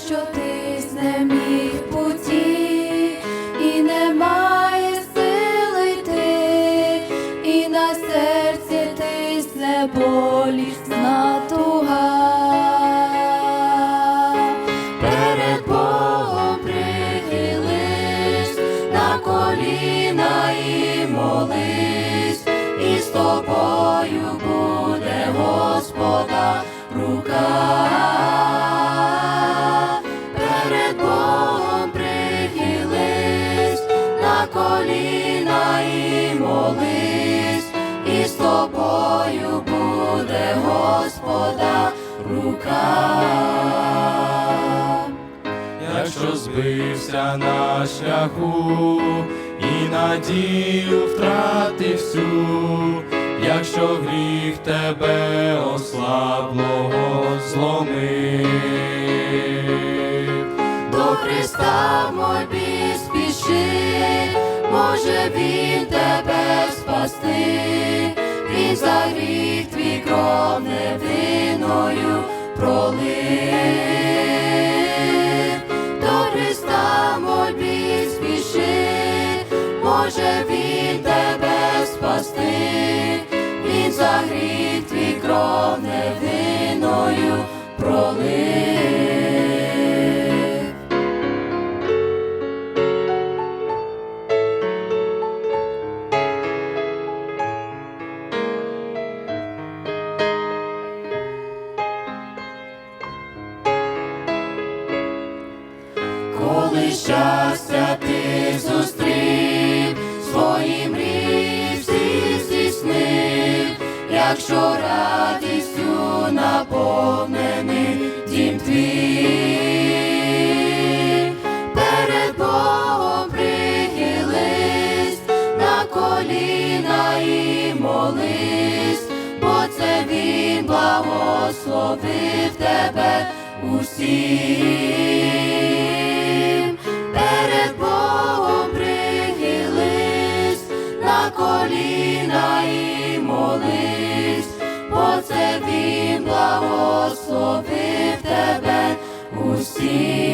якщо ти знеміг путі, і немає сили йти, і на серці тисне болісна туга. Перед Богом на коліна і молись, і з тобою буде Господа рука. Коліна і молись, і з тобою буде Господа рука. якщо збився на шляху і надію втратив всю, якщо гріх тебе ослаблого зломив, До Христа мой спіши, може Він тебе спасти, Він за гріх твій кров невинною пролив. До Христа мой спіши, може Він тебе спасти, Він за гріх твій кров невинною пролив. Коли щастя ти зустрів, свої мрії всі здійснив, якщо радістю наповнений дім твій, прихились, на коліна і бо це Він благословив тебе усім. І молись, бо це Він благословив тебе усім.